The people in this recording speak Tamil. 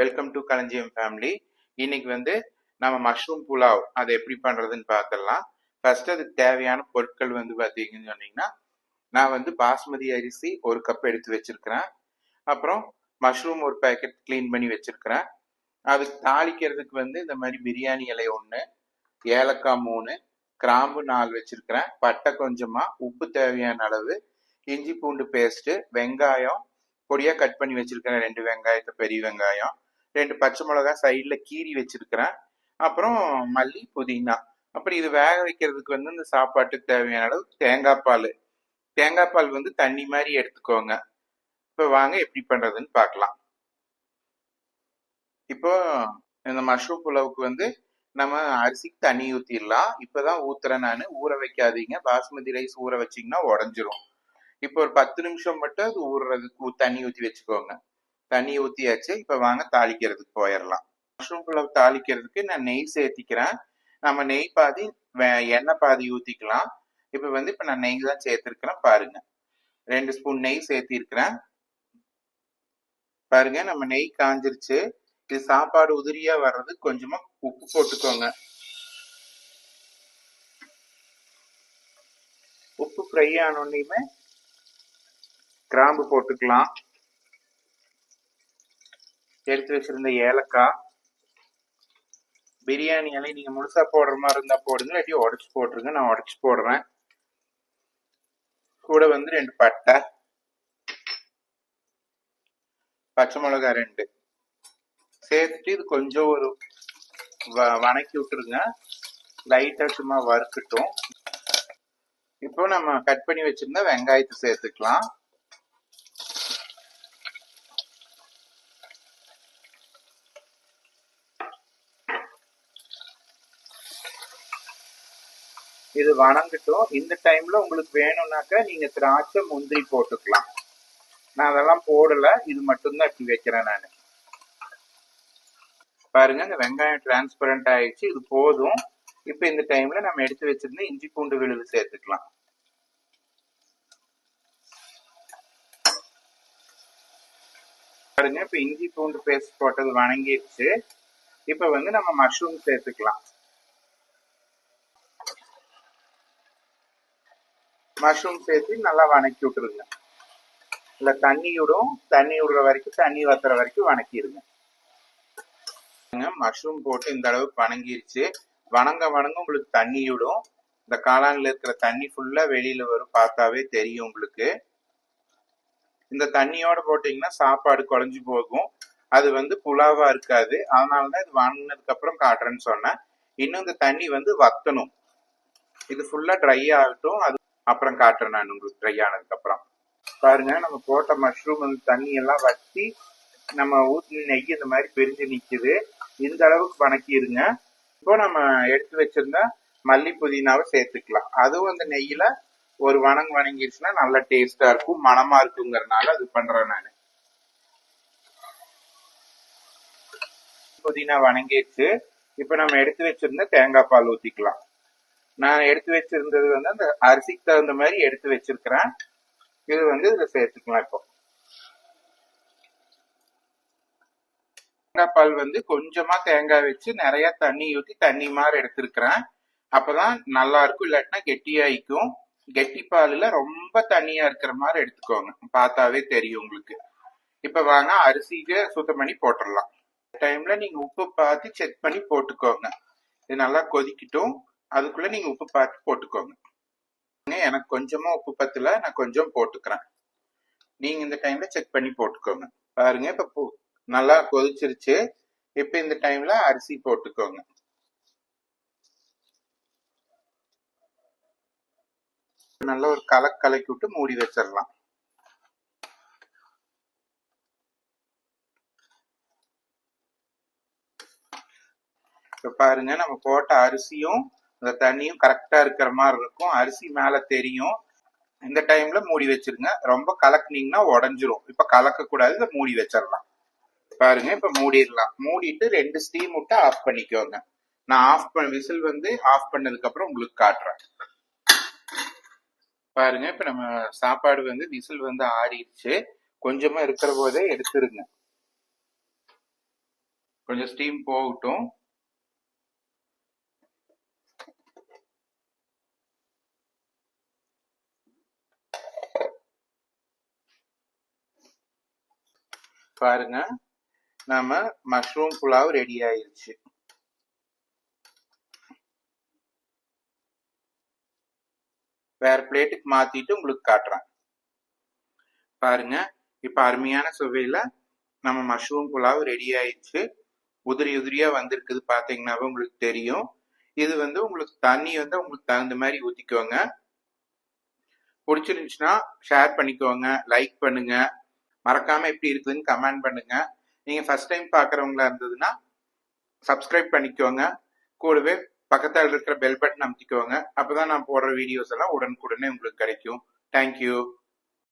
வெல்கம் டு களஞ்சியம் ஃபேமிலி இன்னைக்கு வந்து நம்ம மஷ்ரூம் புலாவ் அதை எப்படி பண்ணுறதுன்னு பார்த்துடலாம். ஃபர்ஸ்ட் அதுக்கு தேவையான பொருட்கள் வந்து பார்த்தீங்கன்னு சொன்னீங்கன்னா நான் வந்து பாஸ்மதி அரிசி ஒரு கப் எடுத்து வச்சிருக்கிறேன். அப்புறம் மஷ்ரூம் ஒரு பேக்கெட் க்ளீன் பண்ணி வச்சிருக்கிறேன். அதுக்கு தாளிக்கிறதுக்கு வந்து இந்த மாதிரி பிரியாணி இலை ஒன்று ஏலக்காய் மூணு கிராம்பு நாலு வச்சிருக்கிறேன். பட்டை கொஞ்சமாக உப்பு தேவையான அளவு இஞ்சி பூண்டு பேஸ்ட்டு வெங்காயம் பொடியாக கட் பண்ணி வச்சிருக்கிறேன். ரெண்டு வெங்காயத்தை பெரிய வெங்காயம். ரெண்டு பச்சை மிளகா சைடில் கீறி வச்சிருக்கிறேன். அப்புறம் மல்லி புதினா. அப்புறம் இது வேக வைக்கிறதுக்கு வந்து இந்த சாப்பாட்டுக்கு தேவையான அளவு தேங்காய் பால். தேங்காய் பால் வந்து தண்ணி மாதிரி எடுத்துக்கோங்க. இப்போ வாங்க எப்படி பண்றதுன்னு பார்க்கலாம். இப்போ இந்த மஷ்ரூம் புலவுக்கு வந்து நம்ம அரிசிக்கு தண்ணி ஊற்றிடலாம் இப்போ தான் ஊத்துறேன் நான். ஊற வைக்காதீங்க. பாஸ்மதி ரைஸ் ஊற வச்சிங்கன்னா உடஞ்சிரும். இப்போ ஒரு பத்து நிமிஷம் மட்டும் அது ஊறுறதுக்கு ஊ- தண்ணி ஊற்றி வச்சுக்கோங்க. தண்ணி ஊற்றியாச்சு இப்போ வாங்க தாளிக்கிறதுக்கு போயிடலாம் மஷ்ரூம் புலாவ் தாளிக்கிறதுக்கு நான் நெய் சேர்த்திக்கிறேன். நம்ம நெய் பாதி வே- எண்ணெய் பாதி ஊற்றிக்கலாம் இப்போ வந்து இப்போ நான் நெய் தான் சேர்த்துருக்கிறேன். பாருங்க. ரெண்டு ஸ்பூன் நெய் சேர்த்திருக்கிறேன். பாருங்க நம்ம நெய் காஞ்சிருச்சு. இது சாப்பாடு உதிரியா வர்றது கொஞ்சமா உப்பு போட்டுக்கோங்க. உப்பு ஃப்ரை ஆனோடனேயுமே கிராம்பு போட்டுக்கலாம். எடுத்து வச்சிருந்த ஏலக்காய். பிரியாணி இலை நீங்கள் முழுசாக போடுற மாதிரி இருந்தால் போடுங்க. இல்லாட்டி உடச்சி போட்டுருங்க. நான் உடச்சி போடுறேன். கூட வந்து ரெண்டு பட்டை. பச்சை மிளகாய் ரெண்டு. சேர்த்துட்டு இது கொஞ்சம் ஒரு வ- வணக்கி விட்டுருங்க. லைட்டாக சும்மா வறுக்கட்டும். இப்போ நம்ம கட் பண்ணி வச்சுருந்தா வெங்காயத்தை சேர்த்துக்கலாம். இது வணங்கட்டும். இந்த டைம்ல உங்களுக்கு வேணும்னாக்கா நீங்க திராட்சை முந்திரி போட்டுக்கலாம். நான் அதெல்லாம் போடல. இது மட்டும்தான் இப்படி வைக்கிறேன் நான். பாருங்க இந்த வெங்காயம் டிரான்ஸ்பரண்ட் ஆயிடுச்சு. இது போதும். இப்போ இந்த டைம்ல நம்ம எடுத்து வச்சிருந்த இஞ்சி பூண்டு விழுது சேர்த்துக்கலாம். பாருங்க இப்போ இஞ்சி பூண்டு பேஸ்ட் போட்டது வணங்கிடுச்சு. இப்போ வந்து நம்ம மஷ்ரூம் சேர்த்துக்கலாம். மஷ்ரூம் சேர்த்து நல்லா வணக்கி விட்டுருங்க. இல்ல தண்ணி விடும் தண்ணி விடுற வரைக்கும் தண்ணி வத்துற வரைக்கும் வணக்கிடுங்க. மஷ்ரூம் போட்டு இந்த அளவுக்கு வணங்கிருச்சு. வணங்க வணங்க உங்களுக்கு தண்ணி விடும். இந்த காளான்ல இருக்கிற தண்ணி ஃபுல்லா வெளியில வரும் பார்த்தாவே தெரியும் உங்களுக்கு. இந்த தண்ணியோட போட்டீங்கன்னா சாப்பாடு குறைஞ்சி போகும். அது வந்து புலாவா இருக்காது. அதனாலதான் இது வாங்கினதுக்கு அப்புறம் காட்டுறேன்னு சொன்னேன். இன்னும் இந்த தண்ணி வந்து வத்தணும். இது ஃபுல்லா ட்ரை ஆகட்டும். அது அப்புறம் காட்டுறேன் நான் உங்களுக்கு ட்ரை ஆனதுக்கு அப்புறம். பாருங்க நம்ம போட்ட மஷ்ரூம் அந்த தண்ணி எல்லாம் வத்தி நம்ம ஊற்றின நெய் இந்த மாதிரி பிரிஞ்சு நிற்குது இந்த அளவுக்கு வணக்கிடுங்க. இப்போ நம்ம எடுத்து வச்சிருந்தா மல்லி புதினாவை சேர்த்துக்கலாம். அதுவும் அந்த நெய்யில ஒரு வணங்கு வணங்கிருச்சுன்னா நல்லா டேஸ்டா இருக்கும் மனமா இருக்குங்கிறதுனால அது பண்றேன் நான். புதினா வணங்கிடுச்சு. இப்போ நம்ம எடுத்து வச்சிருந்த தேங்காய் பால் ஊத்திக்கலாம். நான் எடுத்து வச்சிருந்தது வந்து அந்த அரிசிக்கு தகுந்த மாதிரி எடுத்து வச்சிருக்கிறேன். இது வந்து இதுல சேர்த்துக்கலாம் இப்போ. தேங்காய் பால் வந்து கொஞ்சமா தேங்காய் வச்சு நிறைய தண்ணி ஊத்தி தண்ணி மாதிரி எடுத்திருக்கிறேன். அப்பதான் நல்லா இருக்கும் இல்லாட்டினா கெட்டியாயிக்கும். கெட்டி பாலில் ரொம்ப தண்ணியா இருக்கிற மாதிரி எடுத்துக்கோங்க. பார்த்தாவே தெரியும் உங்களுக்கு. இப்ப வாங்க அரிசிக்கு சுத்தம் பண்ணி போட்டுடலாம். டைம்ல நீங்க உப்பு பார்த்து செக் பண்ணி போட்டுக்கோங்க. இது நல்லா கொதிக்கட்டும். அதுக்குள்ள நீங்க உப்பு பார்த்து போட்டுக்கோங்க. எனக்கு கொஞ்சமா உப்பு பத்தல நான் கொஞ்சம் போட்டுக்கிறேன். நீங்க இந்த டைம்ல செக் பண்ணி போட்டுக்கோங்க. பாருங்க இப்ப நல்லா கொதிச்சிருச்சு. இப்ப இந்த டைம்ல அரிசி போட்டுக்கோங்க. நல்லா ஒரு கலக்கு கலக்கி விட்டு மூடி வச்சிடலாம். இப்ப பாருங்க நம்ம போட்ட அரிசியும் அந்த தண்ணியும் கரெக்டா இருக்கிற மாதிரி இருக்கும். அரிசி மேல தெரியும். இந்த டைம்ல மூடி வச்சிருங்க. ரொம்ப கலக்குனீங்கன்னா உடஞ்சிரும். இப்ப கலக்க கூடாது இதை மூடி வச்சிடலாம். பாருங்க இப்ப மூடிடலாம். மூடிட்டு ரெண்டு ஸ்டீம் விட்டு ஆஃப் பண்ணிக்கோங்க. நான் ஆஃப் பண்ண விசில் வந்து ஆஃப் பண்ணதுக்கு அப்புறம் உங்களுக்கு காட்டுறேன். பாருங்க இப்ப நம்ம சாப்பாடு வந்து விசில் வந்து ஆறிடுச்சு. கொஞ்சமா இருக்கிற போதே எடுத்துருங்க. கொஞ்சம் ஸ்டீம் போகட்டும். பாருங்க. நம்ம மஷ்ரூம் புலாவ் ரெடி ஆயிருச்சு. வேற பிளேட்டுக்கு மாத்திட்டு உங்களுக்கு காட்டுறேன். பாருங்க. இப்ப அருமையான சுவையில நம்ம மஷ்ரூம் புலாவ் ரெடி ஆயிடுச்சு உதிரி உதிரியா வந்திருக்குது பாத்தீங்கன்னாவே உங்களுக்கு தெரியும். இது வந்து உங்களுக்கு தண்ணி வந்து உங்களுக்கு தகுந்த மாதிரி ஊத்திக்கோங்க. பிடிச்சிருந்துச்சுன்னா ஷேர் பண்ணிக்கோங்க லைக் பண்ணுங்க. மறக்காம எப்படி இருக்குதுன்னு கமெண்ட் பண்ணுங்க. நீங்க ஃபர்ஸ்ட் டைம் பாக்குறவங்களா இருந்ததுன்னா சப்ஸ்கிரைப் பண்ணிக்கோங்க. கூடவே பக்கத்தில் இருக்கிற பெல் பட்டன் அமைத்திக்கோங்க. அப்பதான் நான் போடுற வீடியோஸ் எல்லாம் உடனுக்குடனே உங்களுக்கு கிடைக்கும். தேங்க்யூ